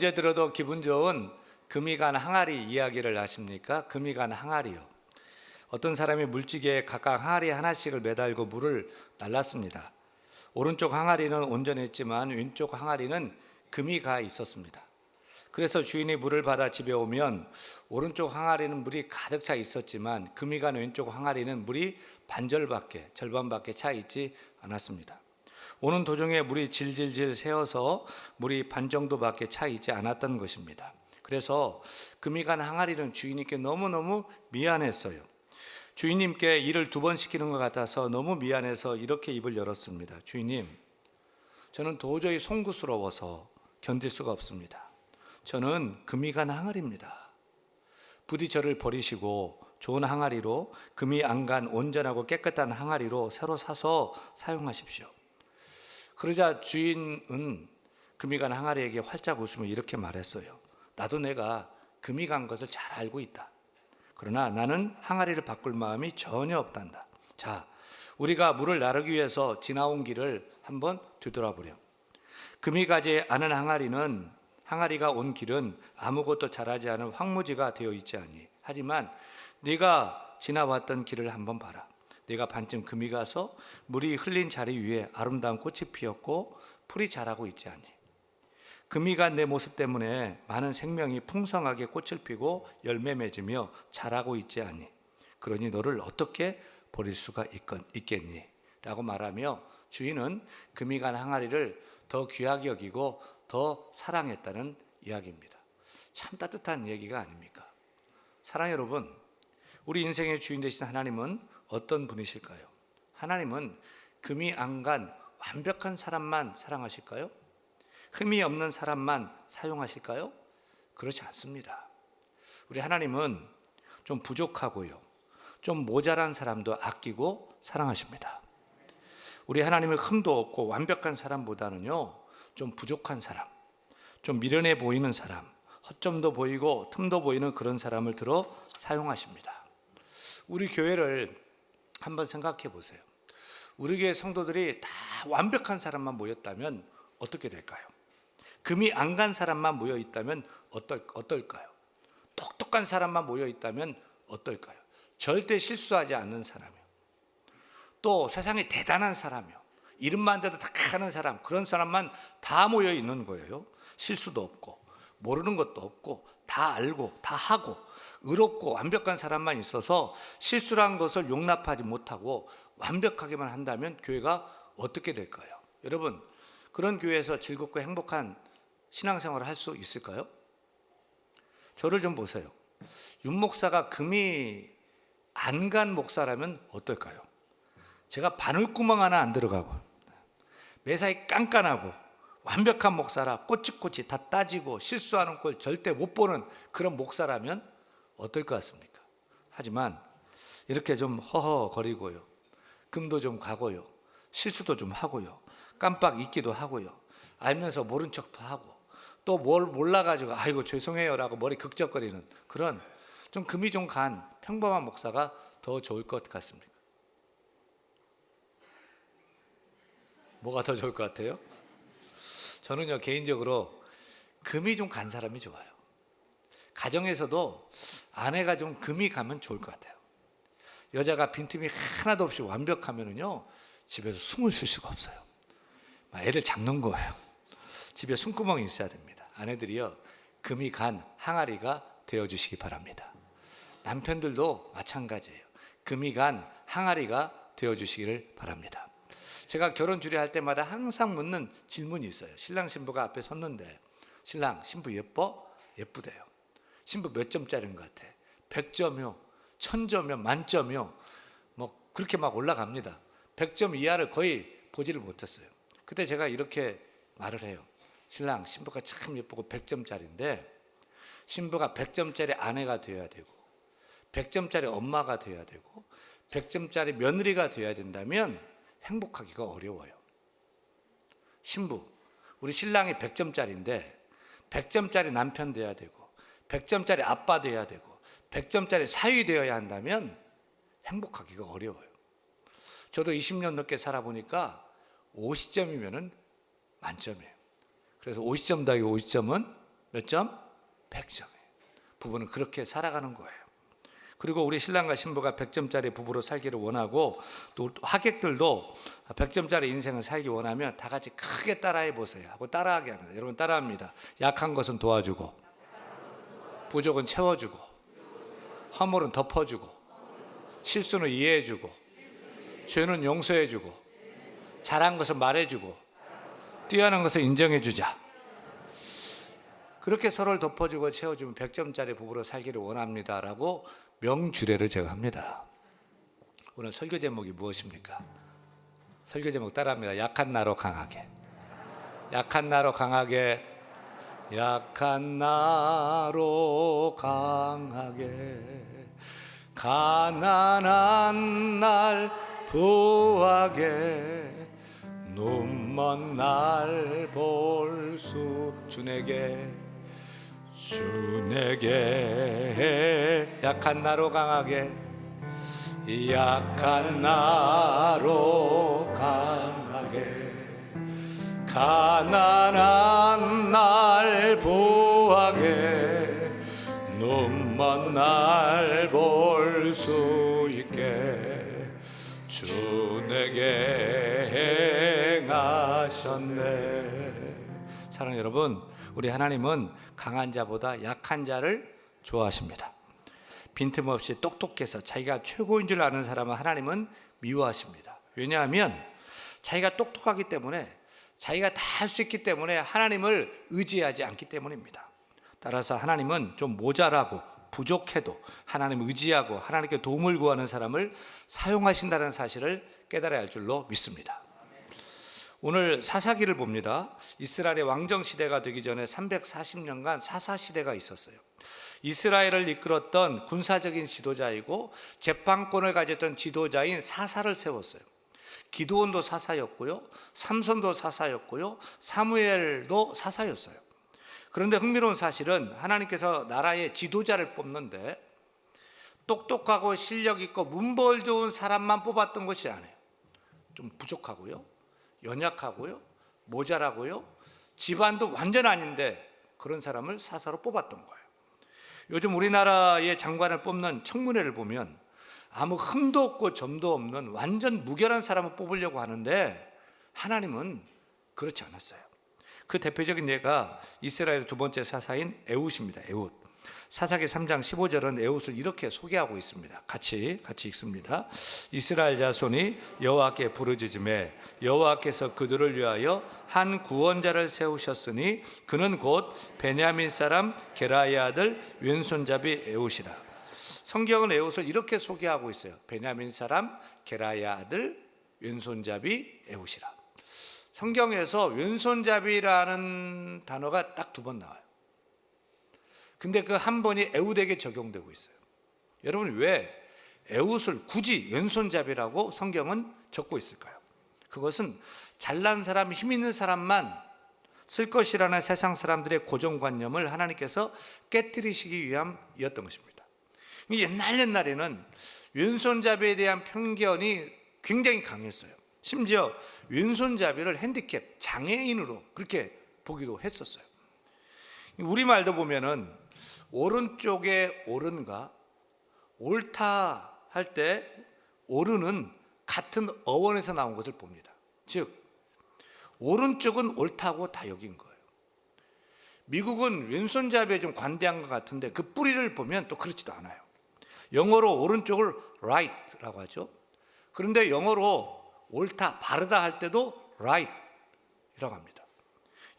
언제 들어도 기분 좋은 금이 간 항아리 이야기를 아십니까? 금이 간 항아리요. 어떤 사람이 물지개에 각각 항아리 하나씩을 매달고 물을 날랐습니다. 오른쪽 항아리는 온전했지만 왼쪽 항아리는 금이 가 있었습니다. 그래서 주인이 물을 받아 집에 오면 오른쪽 항아리는 물이 가득 차 있었지만 금이 간 왼쪽 항아리는 물이 반절밖에 절반밖에 차 있지 않았습니다. 오는 도중에 물이 질질질 새어서 물이 반 정도밖에 차 있지 않았던 것입니다. 그래서 금이 간 항아리는 주인님께 너무너무 미안했어요. 주인님께 일을 두 번 시키는 것 같아서 너무 미안해서 이렇게 입을 열었습니다. 주인님, 저는 도저히 송구스러워서 견딜 수가 없습니다. 저는 금이 간 항아리입니다. 부디 저를 버리시고 좋은 항아리로 금이 안 간 온전하고 깨끗한 항아리로 새로 사서 사용하십시오. 그러자 주인은 금이 간 항아리에게 활짝 웃으며 이렇게 말했어요. 나도 내가 금이 간 것을 잘 알고 있다. 그러나 나는 항아리를 바꿀 마음이 전혀 없단다. 자, 우리가 물을 나르기 위해서 지나온 길을 한번 되돌아보렴. 금이 가지 않은 항아리는 항아리가 온 길은 아무것도 자라지 않은 황무지가 되어 있지 않니. 하지만 네가 지나왔던 길을 한번 봐라. 네가 반쯤 금이 가서 물이 흘린 자리 위에 아름다운 꽃이 피었고 풀이 자라고 있지 않니. 금이 간 내 모습 때문에 많은 생명이 풍성하게 꽃을 피고 열매 맺으며 자라고 있지 않니. 그러니 너를 어떻게 버릴 수가 있겠니? 라고 말하며 주인은 금이 간 항아리를 더 귀하게 여기고 더 사랑했다는 이야기입니다. 참 따뜻한 얘기가 아닙니까? 사랑 여러분, 우리 인생의 주인 되신 하나님은 어떤 분이실까요? 하나님은 금이 안 간 완벽한 사람만 사랑하실까요? 흠이 없는 사람만 사용하실까요? 그렇지 않습니다. 우리 하나님은 좀 부족하고요. 좀 모자란 사람도 아끼고 사랑하십니다. 우리 하나님은 흠도 없고 완벽한 사람보다는요, 좀 부족한 사람, 좀 미련해 보이는 사람, 허점도 보이고 틈도 보이는 그런 사람을 들어 사용하십니다. 우리 교회를 한번 생각해 보세요. 우리 교회 성도들이 다 완벽한 사람만 모였다면 어떻게 될까요? 금이 안 간 사람만 모여 있다면 어떨, 어떨까요? 똑똑한 사람만 모여 있다면 어떨까요? 절대 실수하지 않는 사람이요. 또 세상에 대단한 사람이요. 이름만 대도 다 하는 사람, 그런 사람만 다 모여 있는 거예요. 실수도 없고, 모르는 것도 없고, 다 알고, 다 하고, 의롭고 완벽한 사람만 있어서 실수란 것을 용납하지 못하고 완벽하게만 한다면 교회가 어떻게 될까요? 여러분, 그런 교회에서 즐겁고 행복한 신앙생활을 할 수 있을까요? 저를 좀 보세요. 윤 목사가 금이 안 간 목사라면 어떨까요? 제가 바늘구멍 하나 안 들어가고 매사에 깐깐하고 완벽한 목사라 꼬치꼬치 다 따지고 실수하는 걸 절대 못 보는 그런 목사라면 어떨 것 같습니까? 하지만 이렇게 좀 허허거리고요. 금도 좀 가고요. 실수도 좀 하고요. 깜빡 잊기도 하고요. 알면서 모른 척도 하고 또 뭘 몰라가지고 아이고 죄송해요라고 머리 극적거리는 그런 좀 금이 좀 간 평범한 목사가 더 좋을 것 같습니까? 뭐가 더 좋을 것 같아요? 저는요 개인적으로 금이 좀 간 사람이 좋아요. 가정에서도 아내가 좀 금이 가면 좋을 것 같아요. 여자가 빈틈이 하나도 없이 완벽하면은요 집에서 숨을 쉴 수가 없어요. 막 애들 잡는 거예요. 집에 숨구멍이 있어야 됩니다. 아내들이요 금이 간 항아리가 되어 주시기 바랍니다. 남편들도 마찬가지예요. 금이 간 항아리가 되어 주시기를 바랍니다. 제가 결혼 주례할 때마다 항상 묻는 질문이 있어요. 신랑 신부가 앞에 섰는데 신랑 신부 예뻐? 예쁘대요. 신부 몇 점짜리인 것 같아? 100점이요. 1000점이요. 만점이요. 뭐 그렇게 막 올라갑니다. 100점 이하를 거의 보지를 못했어요. 그때 제가 이렇게 말을 해요. 신랑 신부가 참 예쁘고 100점짜리인데 신부가 100점짜리 아내가 되어야 되고 100점짜리 엄마가 되어야 되고 100점짜리 며느리가 되어야 된다면 행복하기가 어려워요. 신부, 우리 신랑이 100점짜리인데 100점짜리 남편 돼야 되고 100점짜리 아빠 돼야 되고 100점짜리 사위 되어야 한다면 행복하기가 어려워요. 저도 20년 넘게 살아보니까 50점이면 만점이에요. 그래서 50점 더하기 50점은 몇 점? 100점이에요. 부부는 그렇게 살아가는 거예요. 그리고 우리 신랑과 신부가 100점짜리 부부로 살기를 원하고 또 하객들도 100점짜리 인생을 살기 원하면 다 같이 크게 따라해 보세요. 하고 따라하게 합니다. 여러분 따라합니다. 약한 것은 도와주고 부족은 채워주고 허물은 덮어주고 실수는 이해해주고 죄는 용서해주고 잘한 것은 말해주고 뛰어난 것을 인정해주자. 그렇게 서로를 덮어주고 채워주면 100점짜리 부부로 살기를 원합니다 라고 명주례를 제가 합니다. 오늘 설교 제목이 무엇입니까? 설교 제목 따라합니다. 약한 나로 강하게. 약한 나로 강하게. 약한 나로 강하게. 가난한 날 부하게. 눈먼 날 볼 수 주에게 주에게 약한 나로 강하게 약한 나로 강하게 가난한 날 부하게 눈먼 날 볼 수 있게 주 내게 행하셨네. 사랑 여러분 우리 하나님은 강한 자보다 약한 자를 좋아하십니다. 빈틈없이 똑똑해서 자기가 최고인 줄 아는 사람은 하나님은 미워하십니다. 왜냐하면 자기가 똑똑하기 때문에 자기가 다 할 수 있기 때문에 하나님을 의지하지 않기 때문입니다 따라서 하나님은 좀 모자라고 부족해도 하나님 의지하고 하나님께 도움을 구하는 사람을 사용하신다는 사실을 깨달아야 할 줄로 믿습니다. 오늘 사사기를 봅니다. 이스라엘의 왕정 시대가 되기 전에 340년간 사사 시대가 있었어요. 이스라엘을 이끌었던 군사적인 지도자이고 재판권을 가졌던 지도자인 사사를 세웠어요. 기도원도 사사였고요. 삼손도 사사였고요. 사무엘도 사사였어요. 그런데 흥미로운 사실은 하나님께서 나라의 지도자를 뽑는데 똑똑하고 실력 있고 문벌 좋은 사람만 뽑았던 것이 아니에요. 좀 부족하고요. 연약하고요. 모자라고요. 집안도 완전 아닌데 그런 사람을 사사로 뽑았던 거예요. 요즘 우리나라의 장관을 뽑는 청문회를 보면 아무 흠도 없고 점도 없는 완전 무결한 사람을 뽑으려고 하는데 하나님은 그렇지 않았어요. 그 대표적인 예가 이스라엘 두 번째 사사인 에웃입니다. 에웃. 사사기 3장 15절은 에웃을 이렇게 소개하고 있습니다. 같이 같이 읽습니다. 이스라엘 자손이 여호와께 부르짖음에 여호와께서 그들을 위하여 한 구원자를 세우셨으니 그는 곧 베냐민 사람 게라의 아들 왼손잡이 에웃이라. 성경은 에웃을 이렇게 소개하고 있어요. 베냐민 사람 게라의 아들 왼손잡이 에웃이라. 성경에서 왼손잡이라는 단어가 딱 두 번 나와요. 근데 그 한 번이 에웃에게 적용되고 있어요. 여러분 왜 에웃을 굳이 왼손잡이라고 성경은 적고 있을까요? 그것은 잘난 사람, 힘 있는 사람만 쓸 것이라는 세상 사람들의 고정관념을 하나님께서 깨뜨리시기 위함이었던 것입니다. 옛날 옛날에는 왼손잡이에 대한 편견이 굉장히 강했어요. 심지어 왼손잡이를 핸디캡 장애인으로 그렇게 보기도 했었어요. 우리말도 보면은 오른쪽에 옳은가 옳다 할때 옳은은 같은 어원에서 나온 것을 봅니다. 즉 오른쪽은 옳다고 다 여긴 거예요. 미국은 왼손잡이에 좀 관대한 것 같은데 그 뿌리를 보면 또 그렇지도 않아요. 영어로 오른쪽을 right라고 하죠. 그런데 영어로 옳다, 바르다 할 때도 right이라고 합니다.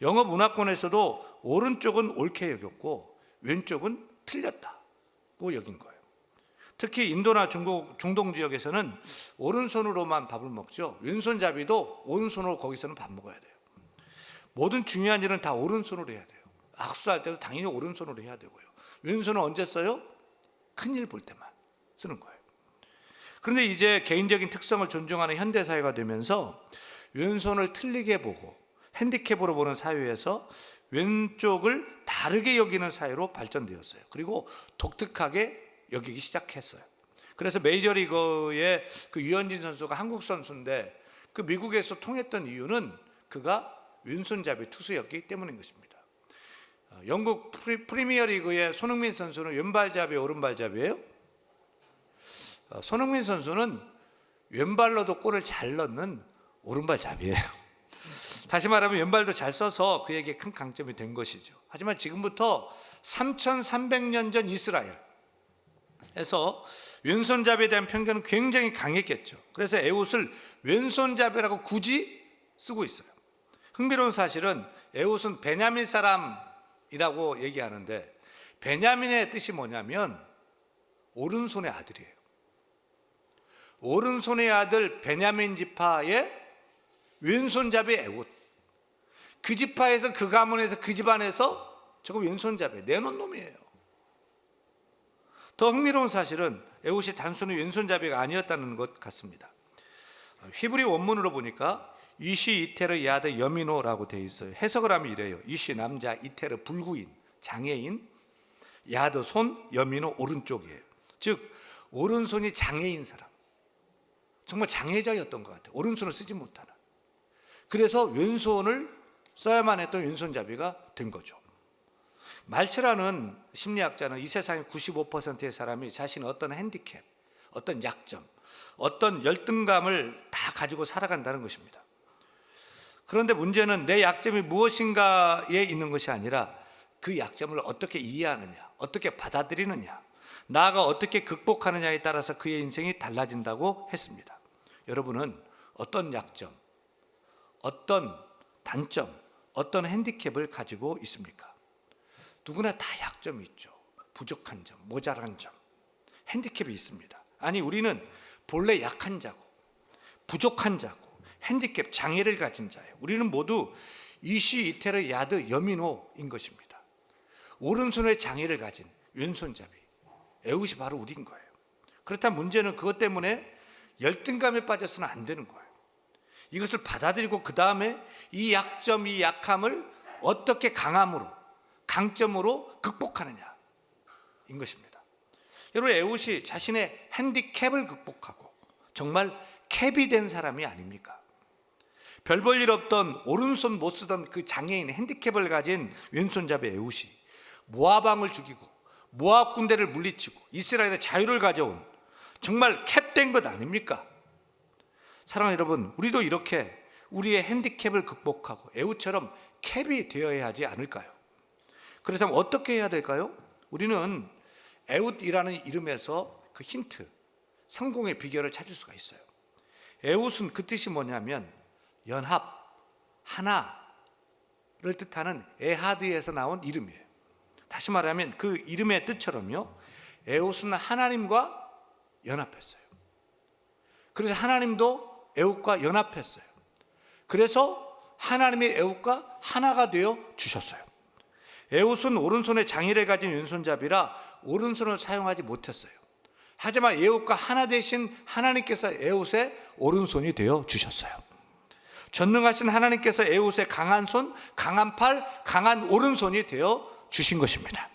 영어 문화권에서도 오른쪽은 옳게 여겼고 왼쪽은 틀렸다고 여긴 거예요. 특히 인도나 중국, 중동 지역에서는 오른손으로만 밥을 먹죠. 왼손잡이도 오른손으로 거기서는 밥 먹어야 돼요. 모든 중요한 일은 다 오른손으로 해야 돼요. 악수할 때도 당연히 오른손으로 해야 되고요. 왼손은 언제 써요? 큰일 볼 때만 쓰는 거예요. 그런데 이제 개인적인 특성을 존중하는 현대 사회가 되면서 왼손을 틀리게 보고 핸디캡으로 보는 사회에서 왼쪽을 다르게 여기는 사회로 발전되었어요. 그리고 독특하게 여기기 시작했어요. 그래서 메이저리거의 그 유현진 선수가 한국 선수인데 그 미국에서 통했던 이유는 그가 왼손잡이 투수였기 때문인 것입니다. 영국 프리, 프리미어 리그의 손흥민 선수는 왼발잡이 오른발잡이에요? 어, 손흥민 선수는 왼발로도 골을 잘 넣는 오른발잡이에요. 다시 말하면 왼발도 잘 써서 그에게 큰 강점이 된 것이죠. 하지만 지금부터 3,300년 전 이스라엘에서 왼손잡이에 대한 편견은 굉장히 강했겠죠. 그래서 에웃을 왼손잡이라고 굳이 쓰고 있어요. 흥미로운 사실은 에웃은 베냐민 사람 이라고 얘기하는데 베냐민의 뜻이 뭐냐면 오른손의 아들이에요. 오른손의 아들 베냐민 지파의 왼손잡이 에웃. 그 지파에서 그 가문에서 그 집안에서 저거 왼손잡이 내놓은 놈이에요. 더 흥미로운 사실은 에웃이 단순히 왼손잡이가 아니었다는 것 같습니다. 히브리 원문으로 보니까 이시 이테르 야드 여미노라고 되어 있어요. 해석을 하면 이래요. 이시 남자, 이테르 불구인, 장애인, 야드 손, 여미노 오른쪽이에요. 즉 오른손이 장애인 사람. 정말 장애자였던 것 같아요. 오른손을 쓰지 못하는. 그래서 왼손을 써야만 했던 왼손잡이가 된 거죠. 말츠라는 심리학자는 이 세상의 95%의 사람이 자신의 어떤 핸디캡, 어떤 약점, 어떤 열등감을 다 가지고 살아간다는 것입니다. 그런데 문제는 내 약점이 무엇인가에 있는 것이 아니라 그 약점을 어떻게 이해하느냐, 어떻게 받아들이느냐, 나아가 어떻게 극복하느냐에 따라서 그의 인생이 달라진다고 했습니다. 여러분은 어떤 약점, 어떤 단점, 어떤 핸디캡을 가지고 있습니까? 누구나 다 약점이 있죠. 부족한 점, 모자란 점, 핸디캡이 있습니다. 아니, 우리는 본래 약한 자고, 부족한 자고, 핸디캡, 장애를 가진 자예요. 우리는 모두 이시 이테르 야드 여민호인 것입니다. 오른손에 장애를 가진 왼손잡이, 에웃이 바로 우리인 거예요. 그렇다면 문제는 그것 때문에 열등감에 빠져서는 안 되는 거예요. 이것을 받아들이고 그 다음에 이 약점, 이 약함을 어떻게 강함으로, 강점으로 극복하느냐. 인 것입니다. 여러분, 에웃이 자신의 핸디캡을 극복하고 정말 캡이 된 사람이 아닙니까? 별 볼 일 없던 오른손 못 쓰던 그 장애인 핸디캡을 가진 왼손잡이 에웃이 모아방을 죽이고 모압 군대를 물리치고 이스라엘의 자유를 가져온 정말 캡된 것 아닙니까? 사랑하는 여러분, 우리도 이렇게 우리의 핸디캡을 극복하고 에우처럼 캡이 되어야 하지 않을까요? 그렇다면 어떻게 해야 될까요? 우리는 에웃이라는 이름에서 그 힌트, 성공의 비결을 찾을 수가 있어요. 에웃은 그 뜻이 뭐냐면 연합, 하나를 뜻하는 에하드에서 나온 이름이에요. 다시 말하면 그 이름의 뜻처럼요. 에웃은 하나님과 연합했어요. 그래서 하나님도 에웃과 연합했어요. 그래서 하나님의 에웃과 하나가 되어 주셨어요. 에웃은 오른손에 장애를 가진 왼손잡이라 오른손을 사용하지 못했어요. 하지만 에웃과 하나 되신 하나님께서 에웃의 오른손이 되어 주셨어요. 전능하신 하나님께서 에웃의 강한 손, 강한 팔, 강한 오른손이 되어 주신 것입니다.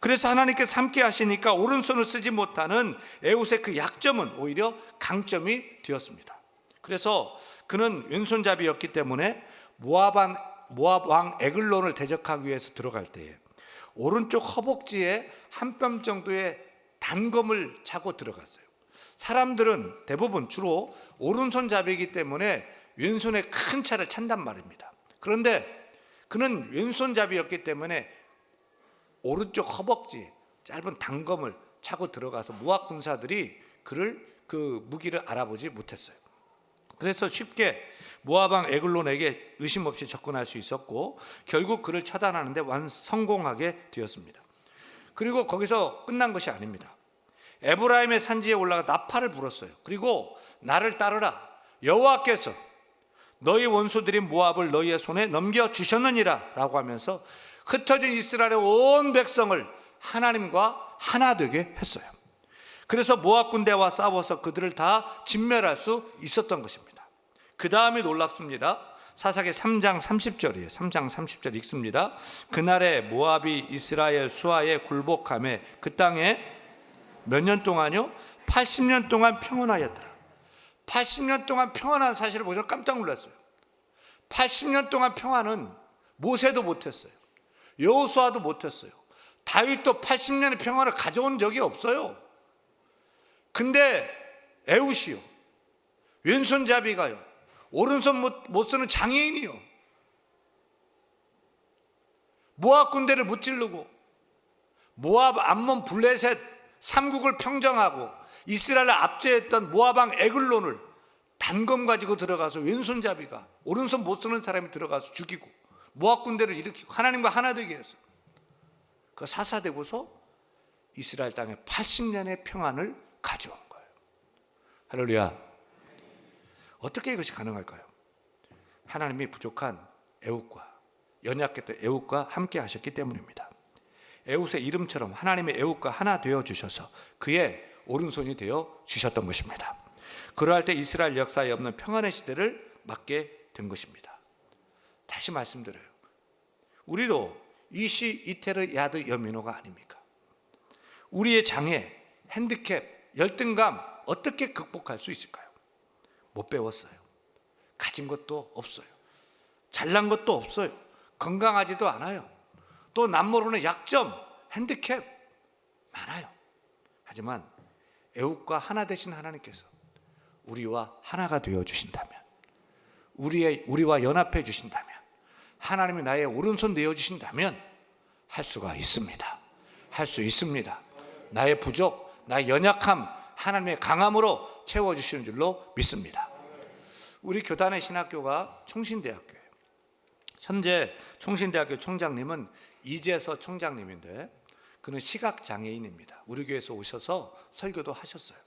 그래서 하나님께서 함께 하시니까 오른손을 쓰지 못하는 에웃의 그 약점은 오히려 강점이 되었습니다. 그래서 그는 왼손잡이였기 때문에 모압한 모압 왕 에글론을 대적하기 위해서 들어갈 때에 오른쪽 허벅지에 한 뼘 정도의 단검을 차고 들어갔어요. 사람들은 대부분 주로 오른손잡이기 때문에 왼손에 큰 차를 찬단 말입니다. 그런데 그는 왼손잡이였기 때문에 오른쪽 허벅지 짧은 단검을 차고 들어가서 모압 군사들이 그를 그 무기를 알아보지 못했어요. 그래서 쉽게 모압왕 에글론에게 의심 없이 접근할 수 있었고 결국 그를 처단하는데 완 성공하게 되었습니다. 그리고 거기서 끝난 것이 아닙니다. 에브라임의 산지에 올라가 나팔을 불었어요. 그리고 나를 따르라. 여호와께서 너희 원수들인 모압을 너희의 손에 넘겨 주셨느니라라고 하면서 흩어진 이스라엘의 온 백성을 하나님과 하나 되게 했어요. 그래서 모압 군대와 싸워서 그들을 다 진멸할 수 있었던 것입니다. 그 다음이 놀랍습니다. 사사기 3장 30절이에요. 3장 30절 읽습니다. 그날에 모압이 이스라엘 수하에 굴복함에 그 땅에 몇 년 동안요? 80년 동안 평온하였더라. 80년 동안 평안한 사실을 보셔서 깜짝 놀랐어요. 80년 동안 평안은 모세도 못했어요. 여호수아도 못했어요. 다윗도 80년의 평화를 가져온 적이 없어요. 근데 에우시요. 왼손잡이가요. 오른손 못, 못 쓰는 장애인이요. 모압 군대를 무찌르고 모압 암몬 블레셋 삼국을 평정하고 이스라엘을 압제했던 모압왕 에글론을 단검 가지고 들어가서 왼손잡이가 오른손 못 쓰는 사람이 들어가서 죽이고 모압 군대를 일으키고 하나님과 하나 되게 했어요. 그 사사되고서 이스라엘 땅에 80년의 평안을 가져온 거예요. 할렐루야. 어떻게 이것이 가능할까요? 하나님이 부족한 애국과 연약했던 애국과 함께 하셨기 때문입니다. 애웃의 이름처럼 하나님의 애국과 하나 되어 주셔서 그의 오른손이 되어 주셨던 것입니다. 그러할 때 이스라엘 역사에 없는 평안의 시대를 맞게 된 것입니다. 다시 말씀드려요. 우리도 이시 이테르 야드 여민호가 아닙니까? 우리의 장애, 핸디캡, 열등감 어떻게 극복할 수 있을까요? 못 배웠어요. 가진 것도 없어요. 잘난 것도 없어요. 건강하지도 않아요. 또 남모르는 약점, 핸디캡 많아요. 하지만 애국과 하나 되신 하나님께서 우리와 하나가 되어 주신다면 우리의 우리와 연합해 주신다면 하나님이 나의 오른손 내어 주신다면 할 수가 있습니다. 할 수 있습니다. 나의 부족, 나의 연약함 하나님의 강함으로 채워 주시는 줄로 믿습니다. 우리 교단의 신학교가 총신대학교예요. 현재 총신대학교 총장님은 이재서 총장님인데 그는 시각 장애인입니다. 우리 교회에서 오셔서 설교도 하셨어요.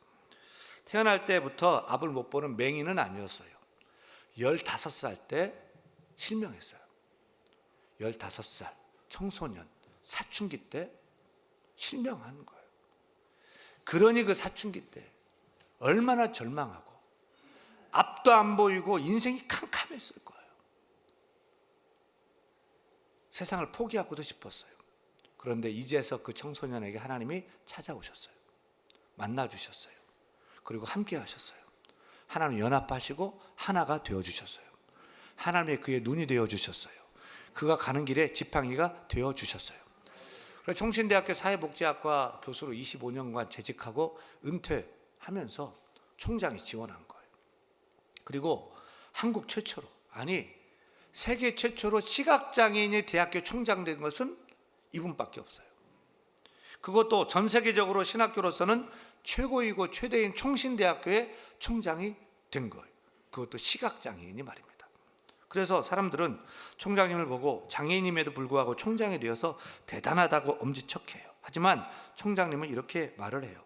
태어날 때부터 앞을 못 보는 맹인은 아니었어요. 15살 때 실명했어요. 15살 청소년 사춘기 때 실명한 거예요. 그러니 그 사춘기 때 얼마나 절망하고 앞도 안 보이고 인생이 캄캄했을 거예요. 세상을 포기하고도 싶었어요. 그런데 이제서 그 청소년에게 하나님이 찾아오셨어요. 만나 주셨어요. 그리고 함께 하셨어요. 하나님 연합하시고 하나가 되어 주셨어요. 하나님의 그의 눈이 되어 주셨어요. 그가 가는 길에 지팡이가 되어 주셨어요. 그래서 총신대학교 사회복지학과 교수로 25년간 재직하고 은퇴하면서 총장이 지원한 거예요. 그리고 한국 최초로 아니 세계 최초로 시각장애인이 대학교 총장 된 것은 이분밖에 없어요. 그것도 전 세계적으로 신학교로서는 최고이고 최대인 총신대학교의 총장이 된 거예요. 그것도 시각장애인이 말입니다. 그래서 사람들은 총장님을 보고 장애인임에도 불구하고 총장이 되어서 대단하다고 엄지척해요. 하지만 총장님은 이렇게 말을 해요.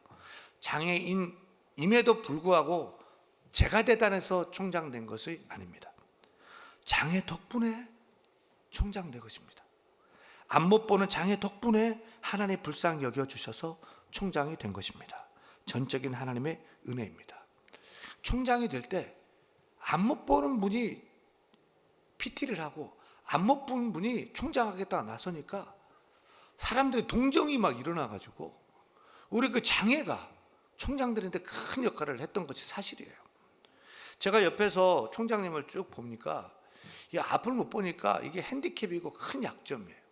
장애인임에도 불구하고 제가 대단해서 총장 된 것이 아닙니다. 장애 덕분에 총장 된 것입니다. 안 못 보는 장애 덕분에 하나님 불쌍히 여겨 주셔서 총장이 된 것입니다. 전적인 하나님의 은혜입니다. 총장이 될 때 안 못 보는 분이 PT를 하고 안 못 보는 분이 총장하겠다 나서니까 사람들이 동정이 막 일어나 가지고 우리 그 장애가 총장들한테 큰 역할을 했던 것이 사실이에요. 제가 옆에서 총장님을 쭉 보니까 이 앞을 못 보니까 이게 핸디캡이고 큰 약점이에요.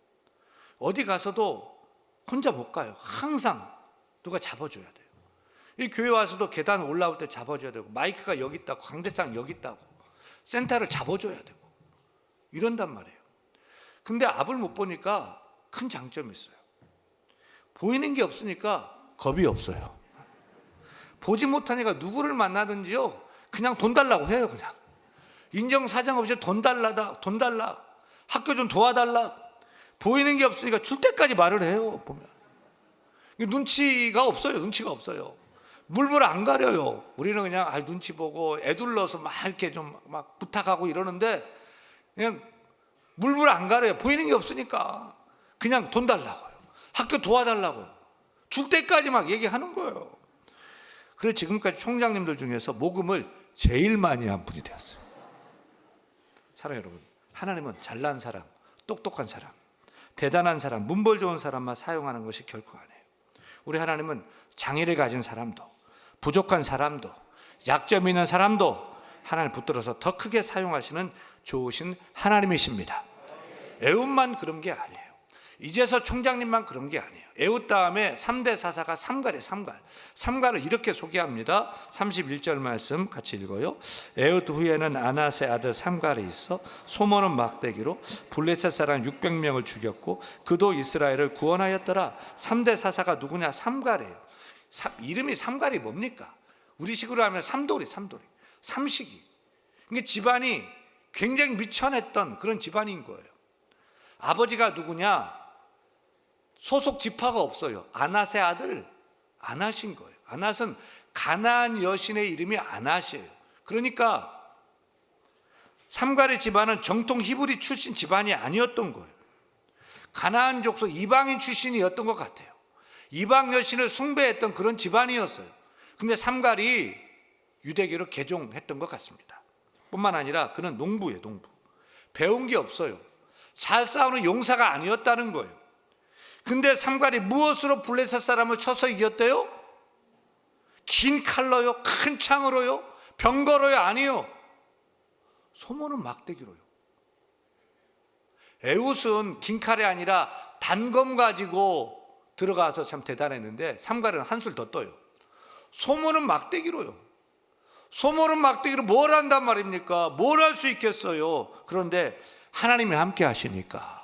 어디 가서도 혼자 못 가요. 항상 누가 잡아줘야 돼요. 이 교회 와서도 계단 올라올 때 잡아줘야 되고 마이크가 여기 있다고 광대상 여기 있다고 센터를 잡아줘야 되고 이런단 말이에요. 근데 앞을 못 보니까 큰 장점이 있어요. 보이는 게 없으니까 겁이 없어요. 보지 못하니까 누구를 만나든지요 그냥 돈 달라고 해요 그냥 인정 사정 없이 돈 달라다 돈 달라 학교 좀 도와달라 보이는 게 없으니까 줄 때까지 말을 해요 보면. 눈치가 없어요 눈치가 없어요. 물물 안 가려요. 우리는 그냥 아 눈치 보고 애둘러서 막 이렇게 좀 막 부탁하고 이러는데 그냥 물물 안 가려요. 보이는 게 없으니까 그냥 돈 달라고요. 학교 도와달라고 줄 때까지 막 얘기하는 거예요. 그래서 지금까지 총장님들 중에서 모금을 제일 많이 한 분이 되었어요. 사랑 여러분, 하나님은 잘난 사람, 똑똑한 사람, 대단한 사람, 문벌 좋은 사람만 사용하는 것이 결코 아니에요. 우리 하나님은 장애를 가진 사람도, 부족한 사람도, 약점 있는 사람도 하나님 붙들어서 더 크게 사용하시는 좋으신 하나님이십니다. 애운만 그런 게 아니에요. 이제서 총장님만 그런 게 아니에요. 에웃 다음에 3대 사사가 삼갈이에요, 삼갈. 삼갈을 이렇게 소개합니다. 31절 말씀 같이 읽어요. 에웃 후에는 아나세 아들 삼갈이 있어 소모는 막대기로 블레셋 사람 600명을 죽였고 그도 이스라엘을 구원하였더라. 3대 사사가 누구냐? 삼갈이에요. 삼- 이름이 삼갈이 뭡니까? 우리식으로 하면 삼돌이, 삼돌이. 삼식이. 이게 집안이 굉장히 미천했던 그런 집안인 거예요. 아버지가 누구냐? 소속 지파가 없어요. 아낫의 아들 아낫인 거예요. 아낫은 가나안 여신의 이름이 아낫이에요. 그러니까 삼갈의 집안은 정통 히브리 출신 집안이 아니었던 거예요. 가나안 족속 이방인 출신이었던 것 같아요. 이방 여신을 숭배했던 그런 집안이었어요. 근데 삼갈이 유대교로 개종했던 것 같습니다. 뿐만 아니라 그는 농부예요, 농부. 배운 게 없어요. 잘 싸우는 용사가 아니었다는 거예요. 근데 삼갈이 무엇으로 블레셋 사람을 쳐서 이겼대요? 긴 칼로요? 큰 창으로요? 병거로요? 아니요. 소모는 막대기로요. 에웃은 긴 칼이 아니라 단검 가지고 들어가서 참 대단했는데 삼갈은 한술 더 떠요. 소모는 막대기로요. 소모는 막대기로 뭘 한단 말입니까? 뭘 할 수 있겠어요? 그런데 하나님이 함께 하시니까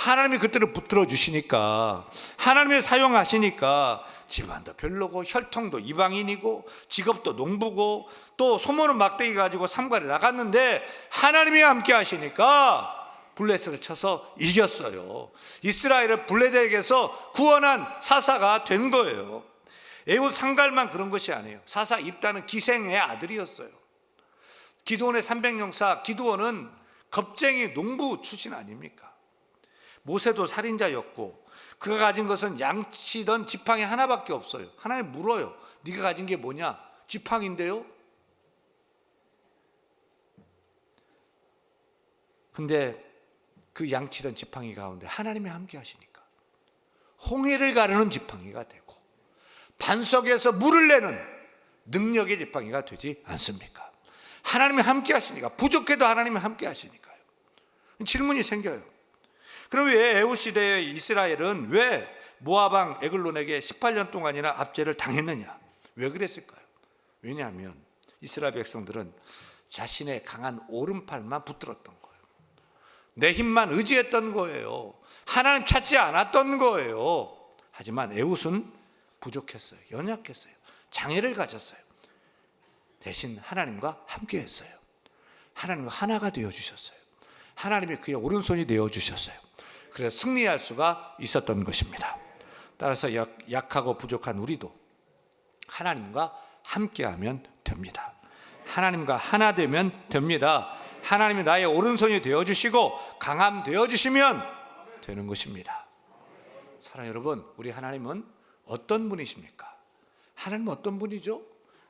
하나님이 그때를 붙들어 주시니까 하나님이 사용하시니까 집안도 별로고 혈통도 이방인이고 직업도 농부고 또 소모는 막대기 가지고 삼갈에 나갔는데 하나님이 함께 하시니까 블레셋을 쳐서 이겼어요. 이스라엘을 블레셋에게서 구원한 사사가 된 거예요. 에웃 상갈만 그런 것이 아니에요. 사사 입다는 기생의 아들이었어요. 기도원의 300용사 기도원은 겁쟁이 농부 출신 아닙니까? 모세도 살인자였고 그가 가진 것은 양치던 지팡이 하나밖에 없어요. 하나님 물어요. 네가 가진 게 뭐냐? 지팡인데요. 근데 그 양치던 지팡이 가운데 하나님이 함께 하시니까 홍해를 가르는 지팡이가 되고 반석에서 물을 내는 능력의 지팡이가 되지 않습니까? 하나님이 함께 하시니까 부족해도 하나님이 함께 하시니까요. 질문이 생겨요. 그럼 왜 에우 시대의 이스라엘은 왜 모아방 에글론에게 18년 동안이나 압제를 당했느냐? 왜 그랬을까요? 왜냐하면 이스라엘 백성들은 자신의 강한 오른팔만 붙들었던 거예요. 내 힘만 의지했던 거예요. 하나님 찾지 않았던 거예요. 하지만 에웃은 부족했어요. 연약했어요. 장애를 가졌어요. 대신 하나님과 함께 했어요. 하나님과 하나가 되어 주셨어요. 하나님이 그의 오른손이 되어 주셨어요. 그래서 승리할 수가 있었던 것입니다. 따라서 약, 약하고 부족한 우리도 하나님과 함께하면 됩니다. 하나님과 하나 되면 됩니다. 하나님이 나의 오른손이 되어 주시고 강함 되어 주시면 되는 것입니다. 사랑 여러분, 우리 하나님은 어떤 분이십니까? 하나님은 어떤 분이죠?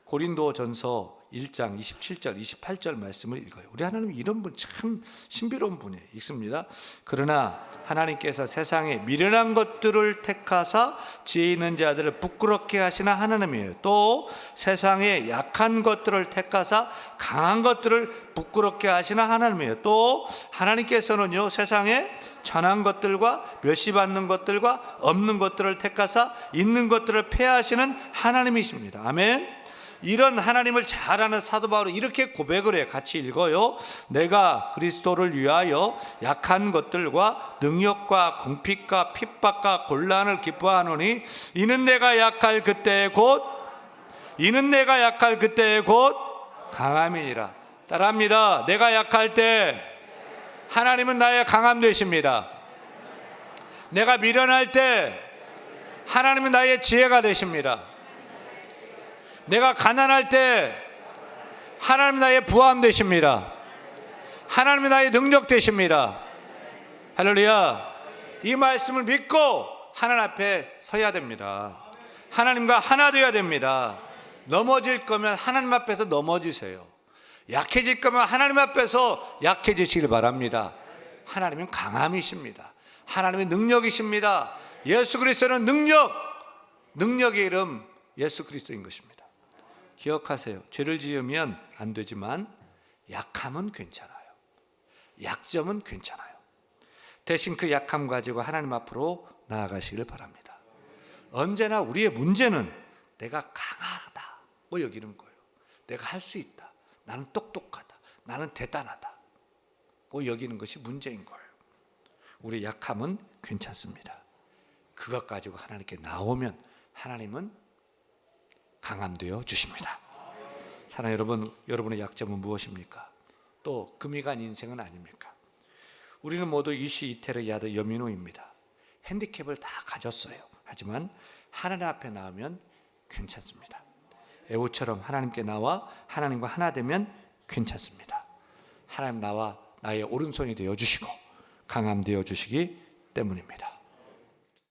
고린도 전서 1장 27절, 28절 말씀을 읽어요. 우리 하나님 이런 분 참 신비로운 분이에요. 읽습니다. 그러나 하나님께서 세상에 미련한 것들을 택하사 지혜 있는 자들을 부끄럽게 하시나 하나님이에요. 또 세상에 약한 것들을 택하사 강한 것들을 부끄럽게 하시나 하나님이에요. 또 하나님께서는요 세상에 천한 것들과 멸시받는 것들과 없는 것들을 택하사 있는 것들을 폐하시는 하나님이십니다. 아멘. 이런 하나님을 잘 아는 사도 바울은 이렇게 고백을 해 같이 읽어요. 내가 그리스도를 위하여 약한 것들과 능력과 궁핍과 핍박과 곤란을 기뻐하노니 이는 내가 약할 그때 곧 이는 내가 약할 그때 곧 강함이니라. 따라합니다. 내가 약할 때 하나님은 나의 강함 되십니다. 내가 미련할 때 하나님은 나의 지혜가 되십니다. 내가 가난할 때 하나님 나의 부함 되십니다. 하나님 나의 능력 되십니다. 할렐루야. 이 말씀을 믿고 하나님 앞에 서야 됩니다. 하나님과 하나 되어야 됩니다. 넘어질 거면 하나님 앞에서 넘어지세요. 약해질 거면 하나님 앞에서 약해지시길 바랍니다. 하나님은 강함이십니다. 하나님의 능력이십니다. 예수 그리스도는 능력, 능력의 이름 예수 그리스도인 것입니다. 기억하세요. 죄를 지으면 안 되지만 약함은 괜찮아요. 약점은 괜찮아요. 대신 그 약함 가지고 하나님 앞으로 나아가시길 바랍니다. 언제나 우리의 문제는 내가 강하다고 여기는 거예요. 내가 할 수 있다. 나는 똑똑하다. 나는 대단하다고 여기는 것이 문제인 거예요. 우리 약함은 괜찮습니다. 그것 가지고 하나님께 나오면 하나님은 강함되어 주십니다. 사랑 여러분, 여러분의 약점은 무엇입니까? 또 금이 간 인생은 아닙니까? 우리는 모두 이시 이테르 야드 여민호입니다. 핸디캡을 다 가졌어요. 하지만 하나님 앞에 나오면 괜찮습니다. 에우처럼 하나님께 나와 하나님과 하나 되면 괜찮습니다. 하나님 나와 나의 오른손이 되어 주시고 강함 되어 주시기 때문입니다.